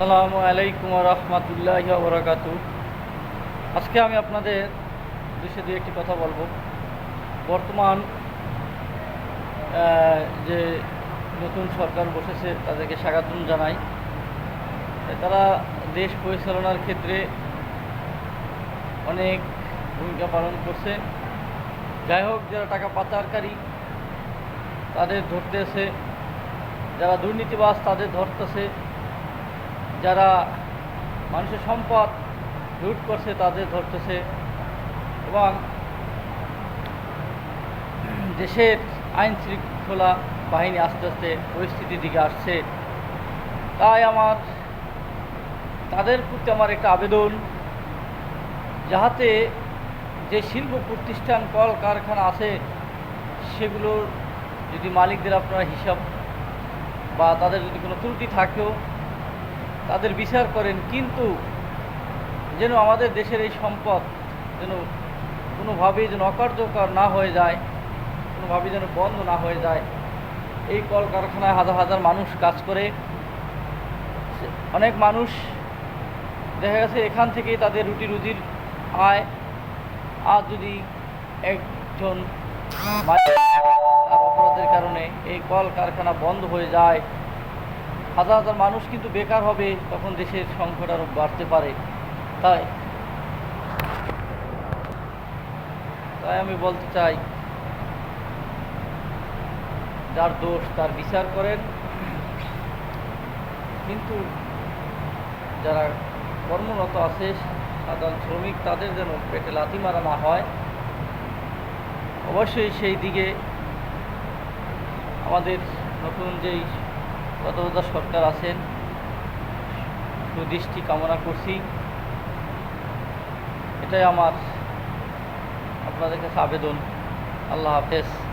আসসালামু আলাইকুম রহমতুল্লাহ বরাকাত আজকে আমি আপনাদের দেশে দু একটি কথা বলব। বর্তমান যে নতুন সরকার বসেছে, তাদেরকে স্বাগতম জানাই। তারা দেশ পরিচালনার ক্ষেত্রে অনেক ভূমিকা পালন করছে। যাই হোক, যারা টাকা পাচারকারী, তাদের ধরতেছে। যারা দুর্নীতিবাজ, তাদের ধরতেছে। যারা মানুষের সম্পদ লুট করছে, তাদের ধরতেছে এবং দেশের আইন শৃঙ্খলা বাহিনী আস্তে আস্তে পরিস্থিতির দিকে আসছে। তাই আমার, তাদের প্রতি আমার একটা আবেদন যাহাতে যে শিল্প প্রতিষ্ঠান কল কারখানা আছে, সেগুলোর যদি মালিকদের আপনারা হিসাব বা তাদের যদি কোনো ত্রুটি থাকেও তাদের বিচার করেন, কিন্তু যেন আমাদের দেশের এই সম্পদ যেন কোনোভাবেই যেন অকার্যকর না হয়ে যায়, কোনোভাবেই যেন বন্ধ না হয়ে যায়। এই কলকারখানায় হাজার হাজার মানুষ কাজ করে অনেক মানুষ দেখা গেছে এখান থেকেই তাদের রুটি রুজির আয়। আর যদি একজন তার অপরাধের কারণে এই কল কারখানা বন্ধ হয়ে যায় হাজার হাজার মানুষ কিন্তু বেকার হবে, তখন দেশের সংকট আরও বাড়তে পারে। তাই তাই আমি বলতে চাই, যার দোষ তার বিচার করেন। কিন্তু যারা কর্মরত আছে, সাধারণ শ্রমিক, তাদের যেন পেটে লাথি মারা না হয়। অবশ্যই সেই দিকে আমাদের নতুন যেই তত্ত্বাবধায়ক সরকার আছেন সুদৃষ্টি কামনা করছি। এটাই আমার আপনাদের কাছে আবেদন। আল্লাহ হাফেজ।